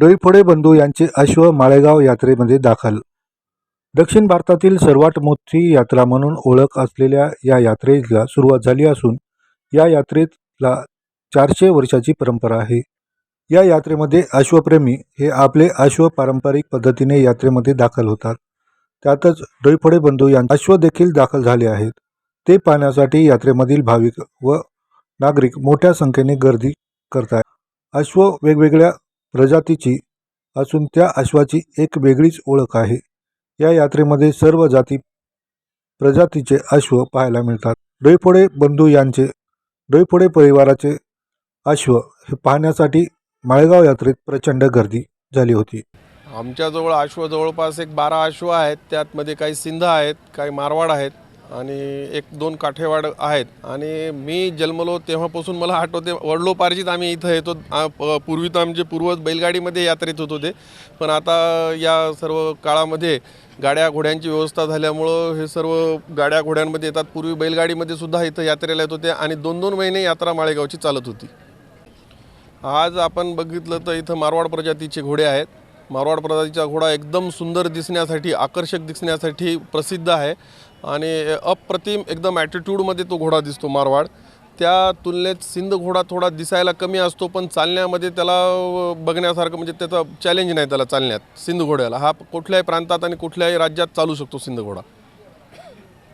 डोईफोडे बंधू यांचे अश्व माळेगाव यात्रेमध्ये दाखल. दक्षिण भारतातील सर्वात मोठी यात्रा म्हणून ओळख असलेल्या या यात्रेला सुरुवात झाली असून या यात्रेला चारशे वर्षाची परंपरा आहे. या यात्रेमध्ये अश्वप्रेमी हे आपले अश्व पारंपरिक पद्धतीने यात्रेमध्ये दाखल होतात. त्यातच डोईफोडे बंधू यांचे अश्व देखील दाखल झाले आहेत. ते पाहण्यासाठी यात्रेमधील भाविक व नागरिक मोठ्या संख्येने गर्दी करतात अश्व वेगवेगळ्या प्रजातीची असून त्या अश्वाची एक वेगळीच ओळख आहे. या यात्रेमध्ये सर्व जाती प्रजातीचे अश्व पाहायला मिळतात. डोईफोडे बंधू यांचे डोईफोडे परिवाराचे अश्व हे पाहण्यासाठी माळेगाव यात्रेत प्रचंड गर्दी झाली होती. आमच्याजवळ अश्व जवळपास एक बारा अश्व आहेत. त्यातमध्ये काही सिंध आहेत काही मारवाड आहेत. आणि एक दोन काठेवाड आहेत. आणि मी जन्मलो तेव्हापासून मला आठवते वडलोपार्जित आम्ही इथं येतो प- पूर्वी तर आमचे पूर्वज बैलगाडीमध्ये यात्रेत होत होते. पण आता या सर्व काळामध्ये गाड्या घोड्यांची व्यवस्था झाल्यामुळं हे सर्व गाड्या घोड्यांमध्ये येतात. पूर्वी बैलगाडीमध्ये सुद्धा इथं यात्रेला येत होते आणि दोन दोन महिने यात्रा माळेगावची चालत होती. आज आपण बघितलं तर इथं मारवाड प्रजातीचे घोडे आहेत. मारवाड प्रजातीचा घोडा एकदम सुंदर दिसण्यासाठी आकर्षक दिसण्यासाठी प्रसिद्ध आहे. आणि अप्रतिम एकदम ॲटिट्यूडमध्ये तो घोडा दिसतो मारवाड. त्या तुलनेत सिंध घोडा थोडा दिसायला कमी असतो पण चालण्यामध्ये त्याला बघण्यासारखं म्हणजे त्याचा चॅलेंज नाही त्याला चालण्यात सिंध घोड्याला. हा कुठल्याही प्रांतात आणि कुठल्याही राज्यात चालू शकतो सिंध घोडा.